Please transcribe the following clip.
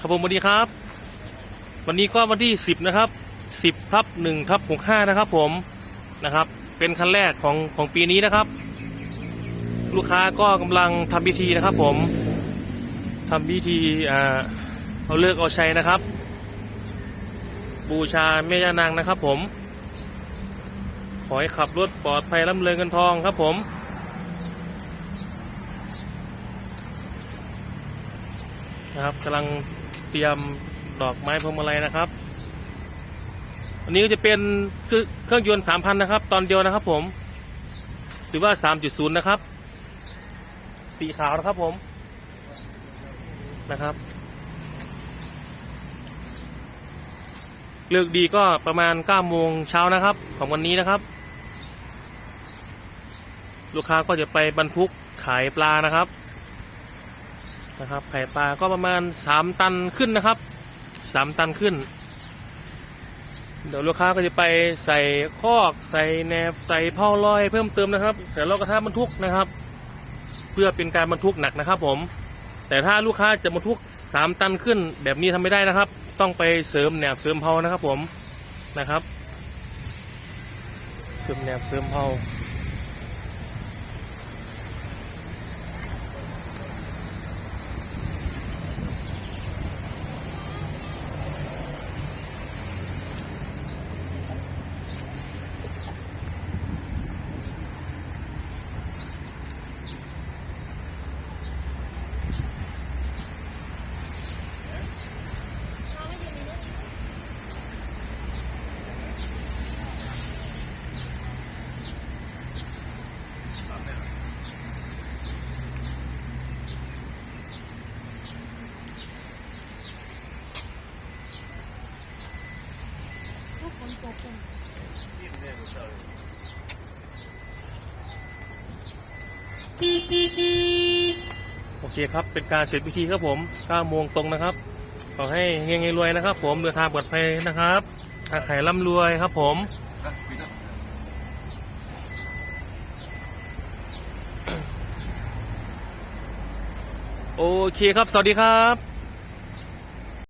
ครับผมสวัสดีครับ วันนี้ก็วันที่ 10 นะครับ 10ทับ1ทับ65 นะครับ ผมนะครับ เป็นคันแรกของของปีนี้นะครับ ลูกค้าก็กำลังทำพิธีนะครับ ผมทำพิธีอ่าเอาเลิกเอาใชัยนะครับ บูชาแม่ย่านางนะครับ ผม ขอให้ขับรถปลอดภัยร่ำเริงเงินทองครับ ผมนะครับกำลัง เตรียมดอกไม้พวงมาลัยนะครับ อันนี้ก็จะเป็นเครื่องเครื่องยนต์3,000นนะครับ ตอนเดียวนะครับผม หรือว่า3.0นย์นะครับ สีขาวนะครับผมนะครับ เลือกดีก็ประมาณ9โมงเช้านะครับ ของวันนี้นะครับ ลูกค้าก็จะไปบรรทุกขายปลานะครับ นะครับ ไข่ปลาก็ประมาณ3ตันขึ้นนะครับ3ตันขึ้น เดี๋ยวลูกค้าก็จะไปใส่คอกใส่แหนบใส่เผาลอยเพิ่มเติมนะครับใส่ล้อกระทะบรรทุกนะครับ เพื่อเป็นการบรรทุกหนักนะครับผม แต่ถ้าลูกค้าจะบรรทุก3ตันขึ้น แบบนี้ทำไม่ได้นะครับ ต้องไปเสริมแหนบเสริมเผานะครับผมนะครับ เสริมแหนบเสริมเผา โอเคครับ เป็นการเสร็จพิธีครับผม9โมงตรงนะครับ ขอให้เฮงๆรวยนะครับ ผมเดินทางปลอดภัยนะครับค้าขายร่ำรวยครับผมโอเคครับ สวัสดีครับ